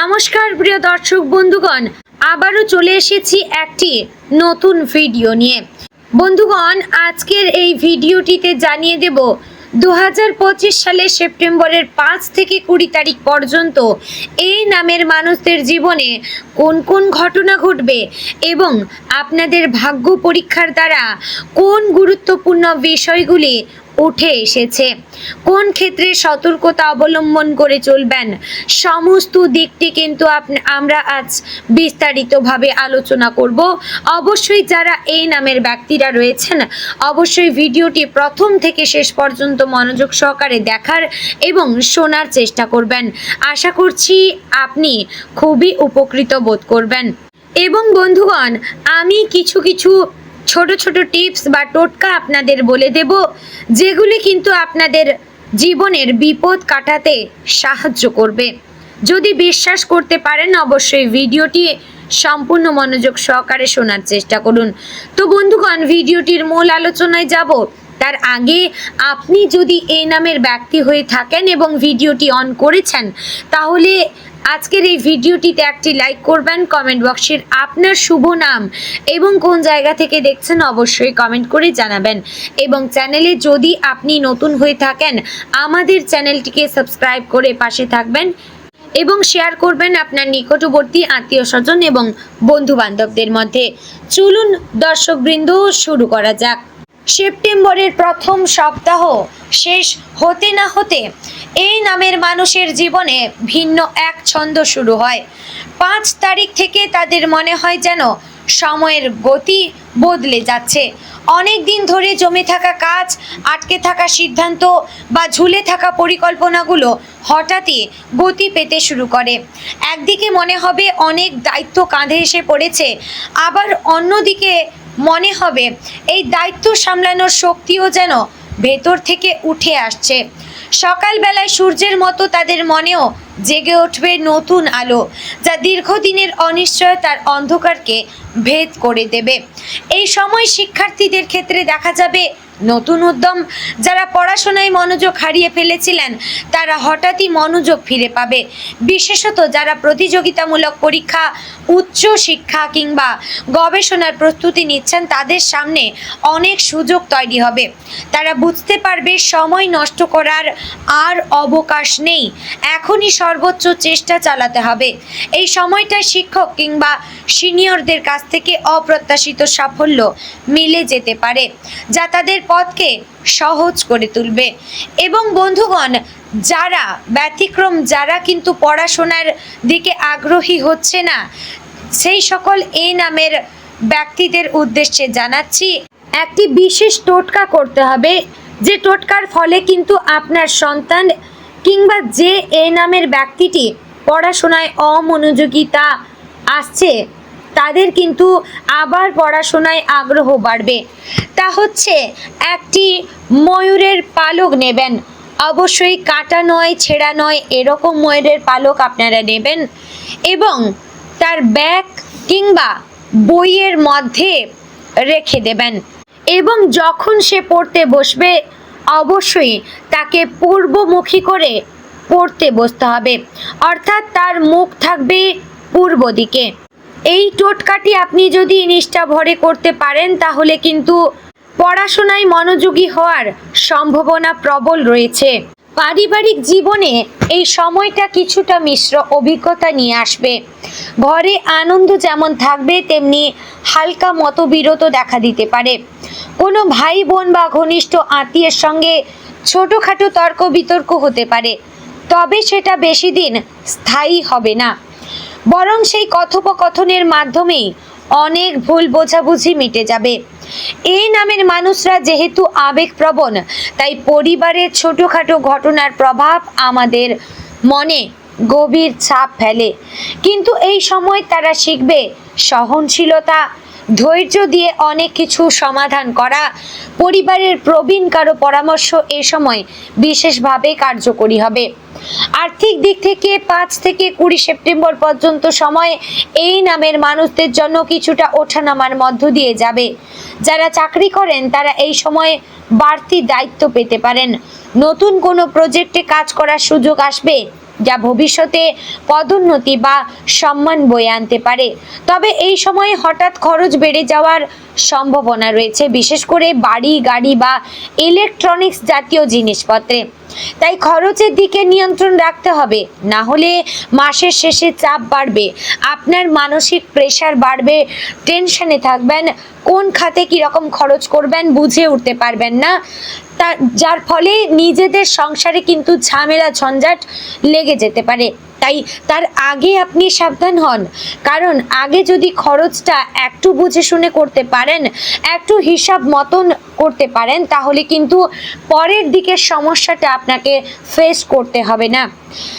নমস্কার, প্রিয় দর্শক বন্ধুগণ। আবারও চলে এসেছি একটি নতুন ভিডিও নিয়ে। বন্ধুগণ, আজকের এই ভিডিওটিতে জানিয়ে দেব দু হাজার পঁচিশ সালের সেপ্টেম্বরের পাঁচ থেকে কুড়ি তারিখ পর্যন্ত এই নামের মানুষদের জীবনে কোন কোন ঘটনা ঘটবে এবং আপনাদের ভাগ্য পরীক্ষার দ্বারা কোন গুরুত্বপূর্ণ বিষয়গুলি উঠে এসেছে। কোন ক্ষেত্রে সতর্কতা অবলম্বন করে চলবেন? সমস্ত দিকটি কিন্তু আমরা আজ বিস্তারিতভাবে আলোচনা করব। অবশ্যই যারা এই নামের ব্যক্তিরা রয়েছেন, অবশ্যই ভিডিওটি প্রথম থেকে শেষ পর্যন্ত মনোযোগ সহকারে দেখার এবং শোনার চেষ্টা করবেন। আশা করছি আপনি খুবই উপকৃত বোধ করবেন। এবং বন্ধুগণ, আমি কিছু কিছু ছোট ছোট টিপস বা টোটকা আপনাদের বলে দেব, যেগুলি কিন্তু আপনাদের জীবনের বিপদ কাটাতে সাহায্য করবে। যদি বিশ্বাস করতে পারেন, অবশ্যই ভিডিওটি সম্পূর্ণ মনোযোগ সহকারে শোনার চেষ্টা করুন। তো বন্ধুগণ, ভিডিওটির মূল আলোচনায় যাব। তার আগে আপনি যদি এই নামের ব্যক্তি হয়ে থাকেন এবং ভিডিওটি অন করেছেন, তাহলে আজকের এই ভিডিওটিতে একটি লাইক করবেন কমেন্ট বক্সের আপনার শুভ নাম এবং কোন জায়গা থেকে দেখছেন অবশ্যই কমেন্ট করে জানাবেন। এবং চ্যানেলে যদি আপনি নতুন হয়ে থাকেন, আমাদের চ্যানেলটিকে সাবস্ক্রাইব করে পাশে থাকবেন এবং শেয়ার করবেন আপনার নিকটবর্তী আত্মীয় স্বজন এবং বন্ধু বান্ধবদের মধ্যে। চলুন দর্শকবৃন্দ, শুরু করা যাক। সেপ্টেম্বরের প্রথম সপ্তাহ শেষ হতে না হতে এই নামের মানুষের জীবনে ভিন্ন এক ছন্দ শুরু হয়। পাঁচ তারিখ থেকে তাদের মনে হয় যেন সময়ের গতি বদলে যাচ্ছে। অনেক দিন ধরে জমে থাকা কাজ, আটকে থাকা সিদ্ধান্ত বা ঝুলে থাকা পরিকল্পনাগুলো হঠাৎই গতি পেতে শুরু করে। একদিকে মনে হবে অনেক দায়িত্ব কাঁধে এসে পড়েছে, আবার অন্যদিকে মনে হবে এই দায়িত্ব সামলানোর শক্তিও যেন ভেতর থেকে উঠে আসছে। সকালবেলায় সূর্যের মতো তাদের মনেও জেগে উঠবে নতুন আলো, যা দীর্ঘদিনের অনিশ্চয়তার অন্ধকারকে ভেদ করে দেবে। এই সময় শিক্ষার্থীদের ক্ষেত্রে দেখা যাবে নতুন উদ্যম। যারা পড়াশোনায় মনোযোগ হারিয়ে ফেলেছিলেন, তারা হঠাৎই মনোযোগ ফিরে পাবে। বিশেষত যারা প্রতিযোগিতামূলক পরীক্ষা, উচ্চ শিক্ষা কিংবা গবেষণার প্রস্তুতি নিচ্ছেন, তাদের সামনে অনেক সুযোগ তৈরি হবে। তারা বুঝতে পারবে, সময় নষ্ট করার আর অবকাশ নেই। এখনই সর্বোচ্চ চেষ্টা চালাতে হবে। এই সময়টা শিক্ষক কিংবা সিনিয়রদের কাছ থেকে অপ্রত্যাশিত সাফল্য মিলে যেতে পারে, যা তাদের পথকে সহজ করে তুলবে। এবং বন্ধুগণ, যারা ব্যতিক্রম, যারা কিন্তু পড়াশোনার দিকে আগ্রহী হচ্ছে না, সেই সকল এই নামের ব্যক্তিদের উদ্দেশ্যে জানাচ্ছি, একটি বিশেষ টোটকা করতে হবে, যে টোটকার ফলে কিন্তু আপনার সন্তান কিংবা যে এ নামের ব্যক্তিটি পড়াশোনায় অমনোযোগিতা আসছে, তাদের কিন্তু আবার পড়াশোনায় আগ্রহ বাড়বে। তা হচ্ছে, একটি ময়ূরের পালক নেবেন। অবশ্যই কাটা নয়, ছেঁড়া নয়, এরকম ময়ূরের পালক আপনারা নেবেন এবং তার ব্যাগ কিংবা বইয়ের মধ্যে রেখে দেবেন এবং যখন সে পড়তে বসবে অবশ্যই তাকে পূর্বমুখী করে পড়তে বসতে হবে। অর্থাৎ তার মুখ থাকবে পূর্ব দিকে। এই টোটকাটি আপনি যদি নিষ্ঠা ভরে করতে পারেন, তাহলে কিন্তু পড়াশোনায় মনোযোগী হওয়ার সম্ভাবনা প্রবল রয়েছে। পারিবারিক জীবনে এই সময়টা কিছুটা মিশ্র অভিজ্ঞতা নিয়ে আসবে। ঘরে আনন্দ যেমন থাকবে, তেমনি হালকা মতবিরত দেখা দিতে পারে। কোনো ভাই বোন বা ঘনিষ্ঠ আত্মীয়ের সঙ্গে ছোটোখাটো তর্ক বিতর্ক হতে পারে, তবে সেটা বেশি দিন স্থায়ী হবে না। বরং সেই কথোপকথনের মাধ্যমেই অনেক ভুল বোঝাবুঝি মিটে যাবে। এই নামের মানুষরা যেহেতু আবেগপ্রবণ, তাই পরিবারের ছোটোখাটো ঘটনার প্রভাব আমাদের মনে গভীর ছাপ ফেলে। কিন্তু এই সময় তারা শিখবে সহনশীলতা ধৈর্য দিয়ে অনেক কিছু সমাধান করা, পরিবারের প্রবীণ কারও পরামর্শ এ সময় বিশেষভাবে কার্যকরী হবে। আর্থিক দিক থেকে পাঁচ থেকে কুড়ি সেপ্টেম্বর পর্যন্ত সময় এই নামের মানুষদের জন্য কিছুটা ওঠানামার মধ্য দিয়ে যাবে। যারা চাকরি করেন, তারা এই সময়ে বাড়তি দায়িত্ব পেতে পারেন। নতুন কোনো প্রজেক্টে কাজ করার সুযোগ আসবে যা ভবিষ্যতে পদোন্নতি বা সম্মান বয়ে আনতে পারে। তবে এই সময়ে হঠাৎ খরচ বেড়ে যাওয়ার সম্ভাবনা রয়েছে, বিশেষ করে বাড়ি, গাড়ি বা ইলেকট্রনিক্স জাতীয় জিনিসপত্রে। তাই খরচের দিকে নিয়ন্ত্রণ রাখতে হবে, না হলে মাসের শেষে চাপ বাড়বে। আপনার মানসিক প্রেশার বাড়বে টেনশনে থাকবেন, কোন খাতে কীরকম খরচ করবেন বুঝে উঠতে পারবেন না। তা যার ফলে নিজেদের সংসারে কিন্তু ঝামেলা, ঝঞ্ঝাট লেগে যেতে পারে। তাই তার আগে আপনি সাবধান হন। কারণ আগে যদি খরচটা একটু বুঝে শুনে করতে পারেন, একটু হিসাব মতন করতে পারেন, তাহলে কিন্তু পরের দিকের সমস্যাটা আপনাকে ফেস করতে হবে না।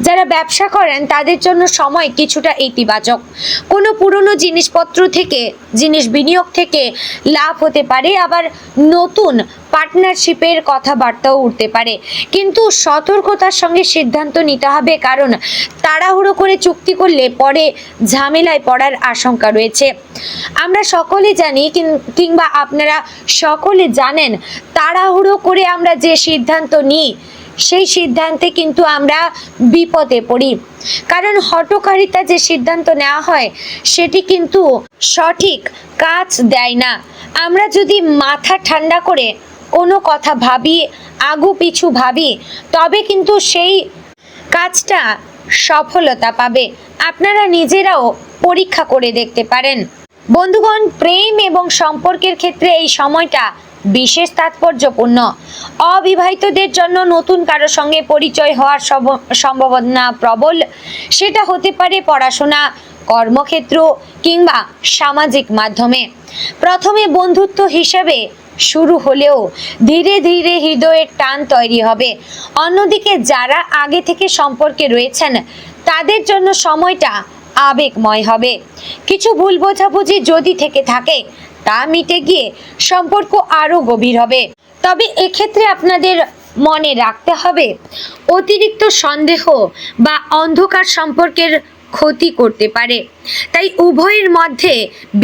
যারা ব্যবসা করেন, তাদের জন্য সময় কিছুটা ইতিবাচক। কোনো পুরনো জিনিসপত্র থেকে, জিনিস বিনিয়োগ থেকে লাভ হতে পারে, আবার নতুন পার্টনারশিপের কথাবার্তাও উঠতে পারে। কিন্তু সতর্কতার সঙ্গে সিদ্ধান্ত নিতে হবে, কারণ তাড়াহুড়ো করে চুক্তি করলে পরে ঝামেলায় পড়ার আশঙ্কা রয়েছে। আমরা সকলে জানি কিংবা আপনারা সকলে জানেন, তাড়াহুড়ো করে আমরা যে সিদ্ধান্ত নিই, সেই সিদ্ধান্তে কিন্তু আমরা বিপদে পড়ি। কারণ হটকারিতা যে সিদ্ধান্ত নেওয়া হয়, সেটি কিন্তু সঠিক কাজ দেয় না। আমরা যদি মাথা ঠান্ডা করে কোনো কথা ভাবি, আগু পিছু ভাবি, তবে কিন্তু সেই কাজটা সফলতা পাবে। আপনারা নিজেরাও পরীক্ষা করে দেখতে পারেন। বন্ধুগণ, প্রেম এবং সম্পর্কের ক্ষেত্রে এই সময়টা বিশেষ তাৎপর্যপূর্ণ। অবিবাহিতদের জন্য নতুন কারও সঙ্গে পরিচয় হওয়ার সম্ভাবনা প্রবল। সেটা হতে পারে পড়াশোনা, কর্মক্ষেত্র কিংবা সামাজিক মাধ্যমে। প্রথমে বন্ধুত্ব হিসেবে শুরু হলেও ধীরে ধীরে হৃদয়ের টান তৈরি হবে। অন্যদিকে যারা আগে থেকে সম্পর্কে রয়েছেন, তাদের জন্য সময়টা আবেগময় হবে। কিছু ভুল বোঝাবুঝি যদি থেকে থাকে, তা মিটে গিয়ে সম্পর্ক আরও গভীর হবে। তবে এক্ষেত্রে আপনাদের মনে রাখতে হবে, অতিরিক্ত সন্দেহ বা অন্ধকার সম্পর্কের ক্ষতি করতে পারে। তাই উভয়ের মধ্যে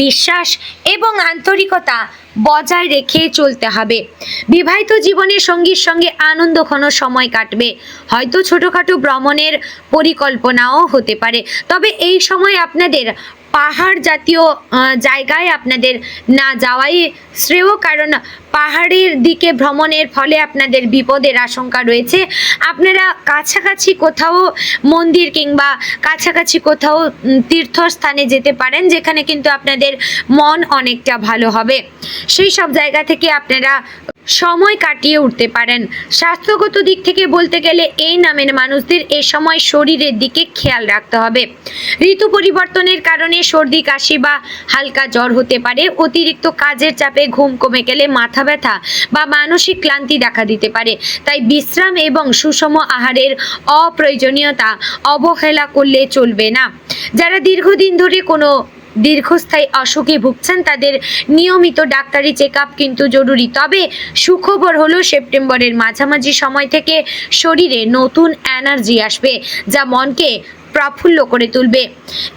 বিশ্বাস এবং আন্তরিকতা বজায় রেখে চলতে হবে। বিবাহিত জীবনের সঙ্গীর সঙ্গে আনন্দ ঘন সময় কাটবে। হয়তো ছোটোখাটো ভ্রমণের পরিকল্পনাও হতে পারে। তবে এই সময় আপনাদের পাহাড় জাতীয় জায়গায় আপনাদের না যাওয়াই শ্রেয়, কারণ পাহাড়ের দিকে ভ্রমণের ফলে আপনাদের বিপদের আশঙ্কা রয়েছে। আপনারা কাছাকাছি কোথাও মন্দির কিংবা কাছাকাছি কোথাও তীর্থস্থানে যেতে পারেন, যেখানে কিন্তু আপনাদের মন অনেকটা ভালো হবে। সেই সব জায়গা থেকে আপনারা সময় কাটিয়ে উঠতে পারেন। স্বাস্থ্যগত দিক থেকে বলতে গেলে এই নামের মানুষদের এ সময় শরীরের দিকে খেয়াল রাখতে হবে। ঋতু পরিবর্তনের কারণে সর্দি, কাশি বা হালকা জ্বর হতে পারে। অতিরিক্ত কাজের চাপে ঘুম কমে গেলে মাথা ব্যথা বা মানসিক ক্লান্তি দেখা দিতে পারে। তাই বিশ্রাম এবং সুষম আহারের অপ্রয়োজনীয়তা অবহেলা করলে চলবে না। যারা দীর্ঘদিন ধরে কোনো দীর্ঘস্থায়ী অসুখে ভুগছেন, তাদের নিয়মিত ডাক্তারি চেক আপ কিন্তু জরুরি। তবে সুখবর হলো, সেপ্টেম্বরের মাঝামাঝি সময় থেকে শরীরে নতুন এনার্জি আসবে, যা মনকে প্রফুল্ল করে তুলবে।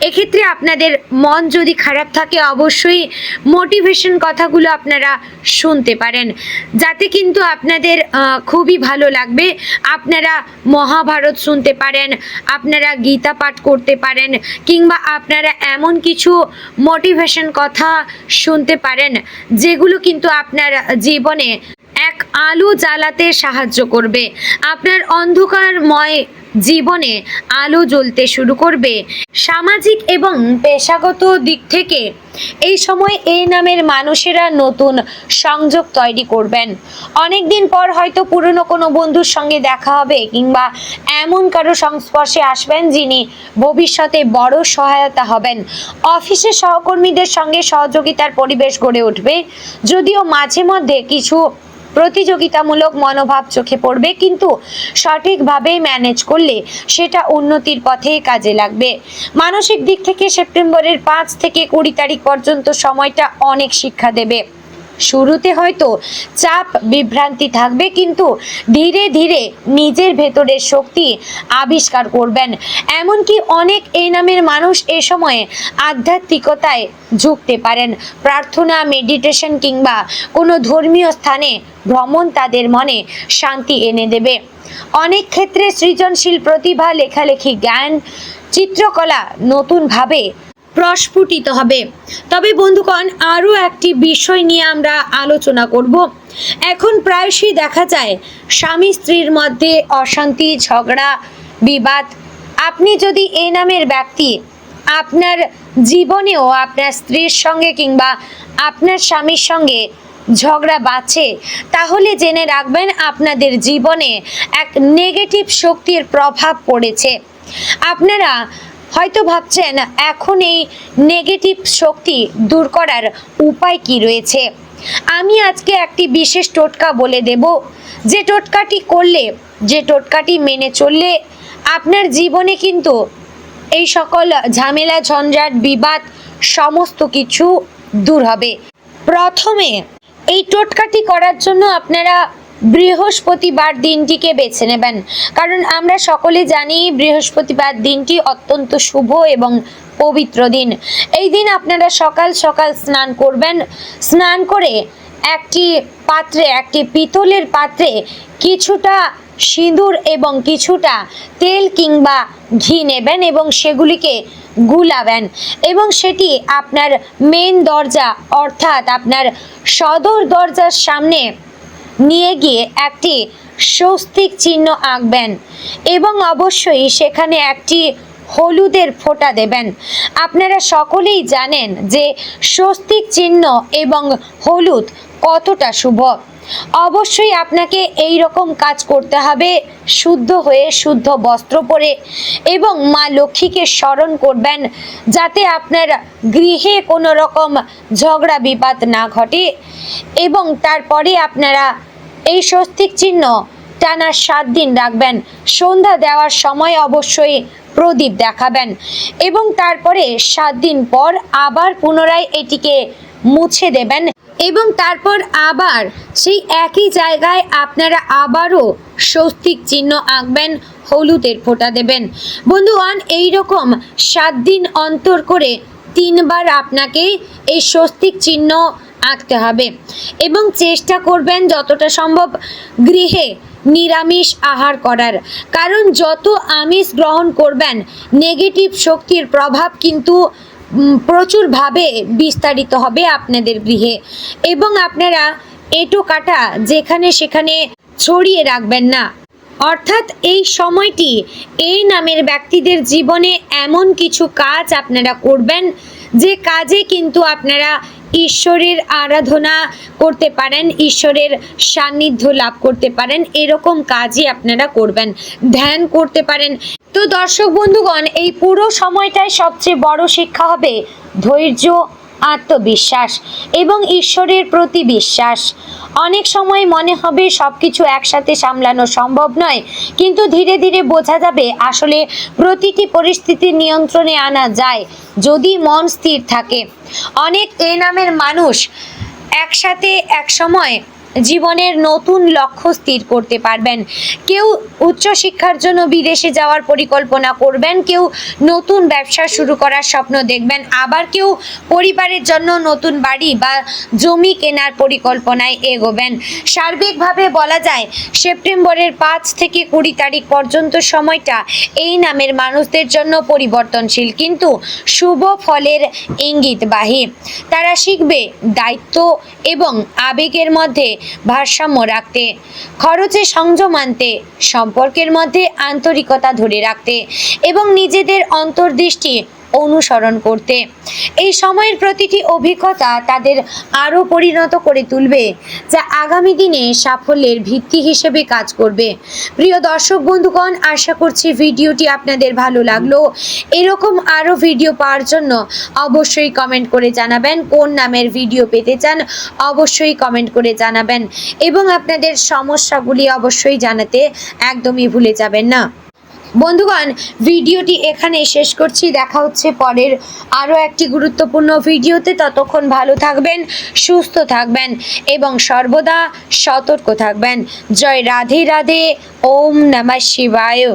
এক্ষেত্রে আপনাদের মন যদি খারাপ থাকে, অবশ্যই মোটিভেশন কথাগুলো আপনারা শুনতে পারেন। যাতে কিন্তু আপনাদের খুবই ভালো লাগবে। আপনারা মহাভারত শুনতে পারেন, আপনারা গীতা পাঠ করতে পারেন, কিংবা আপনারা এমন কিছু মোটিভেশন কথা শুনতে পারেন, যেগুলো কিন্তু আপনার জীবনে আলো জ্বালাতে সাহায্য করবে। আপনার অন্ধকারময় জীবনে আলো জ্বলতে শুরু করবে। সামাজিক এবং পেশাগত দিক থেকে এই সময় এই নামের মানুষেরা নতুন সংযোগ তৈরি করবেন। অনেক দিন পর হয়তো পুরনো কোনো বন্ধুর সঙ্গে দেখা হবে কিংবা এমন কারও সংস্পর্শে আসবেন যিনি ভবিষ্যতে বড় সহায়তা হবেন। অফিসের সহকর্মীদের সঙ্গে সহযোগিতার পরিবেশ গড়ে উঠবে। যদিও মাঝে মধ্যে কিছু প্রতিযোগিতামূলক মনোভাব চোখে পড়বে, কিন্তু সঠিকভাবে ম্যানেজ করলে সেটা উন্নতির পথেই কাজে লাগবে। মানসিক দিক থেকে সেপ্টেম্বরের পাঁচ থেকে কুড়ি তারিখ পর্যন্ত সময়টা অনেক শিক্ষা দেবে। শুরুতে হয়তো চাপ, বিভ্রান্তি থাকবে, কিন্তু ধীরে ধীরে নিজের ভেতরের শক্তি আবিষ্কার করবেন। এমনকি অনেক এই নামের মানুষ এ সময়ে আধ্যাত্মিকতায় ঝুঁকতে পারেন। প্রার্থনা মেডিটেশন কিংবা কোনো ধর্মীয় স্থানে ভ্রমণ তাদের মনে শান্তি এনে দেবে। অনেক ক্ষেত্রে সৃজনশীল প্রতিভা, লেখালেখি, জ্ঞান, চিত্রকলা নতুনভাবে প্রস্ফুটিত হবে। তবে বন্ধুগণ, আরও একটি বিষয় নিয়ে আমরা আলোচনা করব। এখন প্রায়শই দেখা যায়, স্বামী স্ত্রীর মধ্যে অশান্তি, ঝগড়া, বিবাদ। আপনি যদি এ নামের ব্যক্তি, আপনার জীবনেও আপনার স্ত্রীর সঙ্গে কিংবা আপনার স্বামীর সঙ্গে ঝগড়া বাঁচে, তাহলে জেনে রাখবেন আপনাদের জীবনে এক নেগেটিভ শক্তির প্রভাব পড়েছে। আপনারা হয়তো ভাবছেন, এখন এই নেগেটিভ শক্তি দূর করার উপায় কি রয়েছে? আমি আজকে একটি বিশেষ টোটকা বলে দেব, যে টোটকাটি করলে, যে টোটকাটি মেনে চললে আপনার জীবনে কিন্তু এই সকল ঝামেলা, ঝঞ্ঝাট, বিবাদ সমস্ত কিছু দূর হবে। প্রথমে এই টোটকাটি করার জন্য আপনারা বৃহস্পতিবার দিনটিকে বেছে নেবেন। কারণ আমরা সকলে জানি বৃহস্পতিবার দিনটি অত্যন্ত শুভ এবং পবিত্র দিন। এই দিন আপনারা সকাল সকাল স্নান করবেন। স্নান করে একটি পাত্রে, একটি পিতলের পাত্রে কিছুটা সিঁদুর এবং কিছুটা তেল কিংবা ঘি নেবেন এবং সেগুলিকে গুলাবেন এবং সেটি আপনার মেন দরজা অর্থাৎ আপনার সদর দরজার সামনে নিয়ে গিয়ে একটি স্বস্তিক চিহ্ন আঁকবেন এবং অবশ্যই সেখানে একটি হলুদের ফোঁটা দেবেন। আপনারা সকলেই জানেন যে স্বস্তিক চিহ্ন এবং হলুদ কতটা শুভ। অবশ্যই আপনাকে এই রকম কাজ করতে হবে, শুদ্ধ হয়ে শুদ্ধ বস্ত্র পরে এবং মা লক্ষ্মীকে স্মরণ করবেন যাতে আপনার গৃহে কোনো রকম ঝগড়া বিবাদ না ঘটে এবং তারপরে আপনারা এই স্বস্তিক চিহ্ন টানা সাত দিন রাখবেন। সন্ধ্যা দেওয়ার সময় অবশ্যই প্রদীপ দেখাবেন এবং তারপরে সাত দিন পর আবার পুনরায় এটিকে মুছে দেবেন। এবং তারপর আবার সেই একই জায়গায় আপনারা আবারও স্বস্তিক চিহ্ন আঁকবেন, হলুদের ফোঁটা দেবেন। বন্ধুগণ এইরকম সাত দিন অন্তর করে তিনবার আপনাকে এই স্বস্তিক চিহ্ন আঁকতে হবে এবং চেষ্টা করবেন যতটা সম্ভব গৃহে নিরামিষ আহার করার। কারণ যত আমিষ গ্রহণ করবেন নেগেটিভ শক্তির প্রভাব কিন্তু প্রচুরভাবে বিস্তারিত হবে আপনাদের গৃহে। এবং আপনারা এঁটো কাটা যেখানে সেখানে ছড়িয়ে রাখবেন না। অর্থাৎ এই সময়টি এই নামের ব্যক্তিদের জীবনে এমন কিছু কাজ আপনারা করবেন, যে কাজে কিন্তু আপনারা ঈশ্বরের আরাধনা করতে পারেন, ঈশ্বরের সান্নিধ্য লাভ করতে পারেন, এরকম কাজই আপনারা করবেন। ধ্যান করতে পারেন তো দর্শক বন্ধুগণ, এই পুরো সময়টায় সবচেয়ে বড় শিক্ষা হবে ধৈর্য, আত্মবিশ্বাস এবং ঈশ্বরের প্রতি বিশ্বাস। অনেক সময় মনে হবে সব কিছু একসাথে সামলানো সম্ভব নয়, কিন্তু ধীরে ধীরে বোঝা যাবে আসলে প্রতিটি পরিস্থিতি নিয়ন্ত্রণে আনা যায় যদি মন স্থির থাকে। অনেক এ নামের মানুষ একসাথে এক সময় জীবনের নতুন লক্ষ্য স্থির করতে পারবেন। কেউ উচ্চশিক্ষার জন্য বিদেশে যাওয়ার পরিকল্পনা করবেন, কেউ নতুন ব্যবসা শুরু করার স্বপ্ন দেখবেন, আবার কেউ পরিবারের জন্য নতুন বাড়ি বা জমি কেনার পরিকল্পনায় এগোবেন। সার্বিকভাবে বলা যায়, সেপ্টেম্বরের পাঁচ থেকে কুড়ি তারিখ পর্যন্ত সময়টা এই নামের মানুষদের জন্য পরিবর্তনশীল, কিন্তু শুভ ফলের ইঙ্গিতবাহী। তারা শিখবে দায়িত্ব এবং আবেগের মধ্যে ভারসাম্য রাখতে খরচে সংযম আনতে সম্পর্কের মধ্যে আন্তরিকতা ধরে রাখতে এবং নিজেদের অন্তর্দৃষ্টি অনুসরণ করতে। এই সময়ের প্রতিটি অভিজ্ঞতা তাদের আরও পরিণত করে তুলবে, যা আগামী দিনে সাফল্যের ভিত্তি হিসেবে কাজ করবে। প্রিয় দর্শক বন্ধুগণ, আশা করছি ভিডিওটি আপনাদের ভালো লাগল। এরকম আরও ভিডিও পাওয়ার জন্য অবশ্যই কমেন্ট করে জানাবেন। কোন নামের ভিডিও পেতে চান, অবশ্যই কমেন্ট করে জানাবেন। এবং আপনাদের সমস্যাগুলি অবশ্যই জানাতে একদমই ভুলে যাবেন না। বন্ধুগণ, ভিডিওটি এখানে শেষ করছি। দেখা হচ্ছে পরের আরও একটি গুরুত্বপূর্ণ ভিডিওতে। ততক্ষণ ভালো থাকবেন, সুস্থ থাকবেন এবং সর্বদা সতর্ক থাকবেন। জয় রাধে রাধে, ওম নমঃ শিবায়।